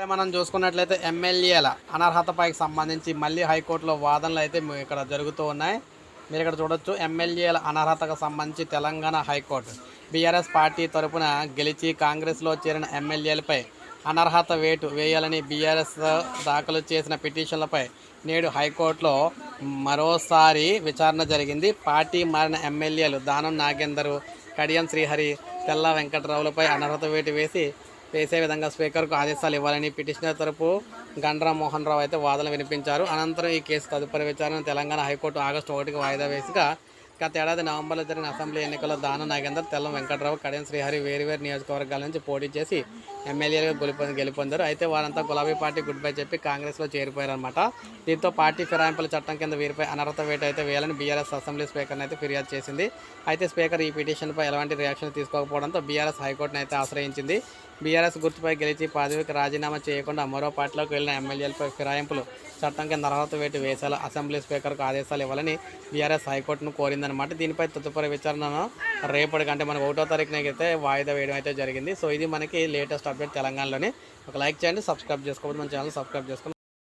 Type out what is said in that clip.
ఇప్పుడే మనం చూసుకున్నట్లయితే ఎమ్మెల్యేల అనర్హతపైకి సంబంధించి మళ్ళీ హైకోర్టులో వాదనలు అయితే ఇక్కడ జరుగుతూ ఉన్నాయి. మీరు ఇక్కడ చూడొచ్చు ఎమ్మెల్యేల అనర్హతకు సంబంధించి తెలంగాణ హైకోర్టు. బీఆర్ఎస్ పార్టీ తరపున గెలిచి కాంగ్రెస్లో చేరిన ఎమ్మెల్యేలపై అనర్హత వేటు వేయాలని బీఆర్ఎస్ దాఖలు చేసిన పిటిషన్లపై నేడు హైకోర్టులో మరోసారి విచారణ జరిగింది. పార్టీ మారిన ఎమ్మెల్యేలు దానం నాగేందరు కడియం శ్రీహరి తెల్ల వెంకటరావులపై అనర్హత వేటు వేసి వేసే విధంగా స్పీకర్కు ఆదేశాలు ఇవ్వాలని పిటిషనర్ తరపు గండ్రా మోహన్ రావు అయితే వాదనలు వినిపించారు. అనంతరం ఈ కేసు తదుపరి విచారణ తెలంగాణ హైకోర్టు ఆగస్టు ఒకటికి వాయిదా వేసిగా గత ఏడాది నవంబర్లో జరిగిన అసెంబ్లీ ఎన్నికల్లో దాన నాగేందర్ తెల్లం వెంకట్రావు కడియం శ్రీహరి వేరువేరు నియోజకవర్గాల నుంచి పోటీ చేసి ఎమ్మెల్యేలుగా గెలిపొంది గెలుపొందారు. అయితే వారంతా గులాబీ పార్టీ గుడ్ బై చెప్పి కాంగ్రెస్లో చేరిపోయారనమాట దీంతో పార్టీ ఫిరాయింపుల చట్టం కింద వీరిపై అనర్హత వేటు అయితే వేయాలని బీఆర్ఎస్ అసెంబ్లీ స్పీకర్ని అయితే ఫిర్యాదు చేసింది. అయితే స్పీకర్ ఈ పిటిషన్పై ఎలాంటి రియాక్షన్ తీసుకోకపోవడంతో బీఆర్ఎస్ హైకోర్టును అయితే ఆశ్రయించింది. బీఆర్ఎస్ గుర్తుపై గెలిచి పదవికి రాజీనామా చేయకుండా మరో పార్టీలోకి వెళ్ళిన ఎమ్మెల్యేలపై ఫిరాయింపులు చట్టం కింద అర్హత వేటు వేసేలా అసెంబ్లీ స్పీకర్కు ఆదేశాలు ఇవ్వాలని బీఆర్ఎస్ హైకోర్టును కోరిందనమాట దీనిపై తదుపరి విచారణను రేపటికంటే మనకు ఒకటో తారీఖున అయితే వాయిదా వేయడం అయితే జరిగింది. సో ఇది మనకి లేటెస్ట్ అప్డేట్ తెలంగాణలోనే ఒక లైక్ చేయండి సబ్స్క్రైబ్ చేసుకోవద్దు మన ఛానల్ సబ్స్క్రైబ్ చేసుకోండి.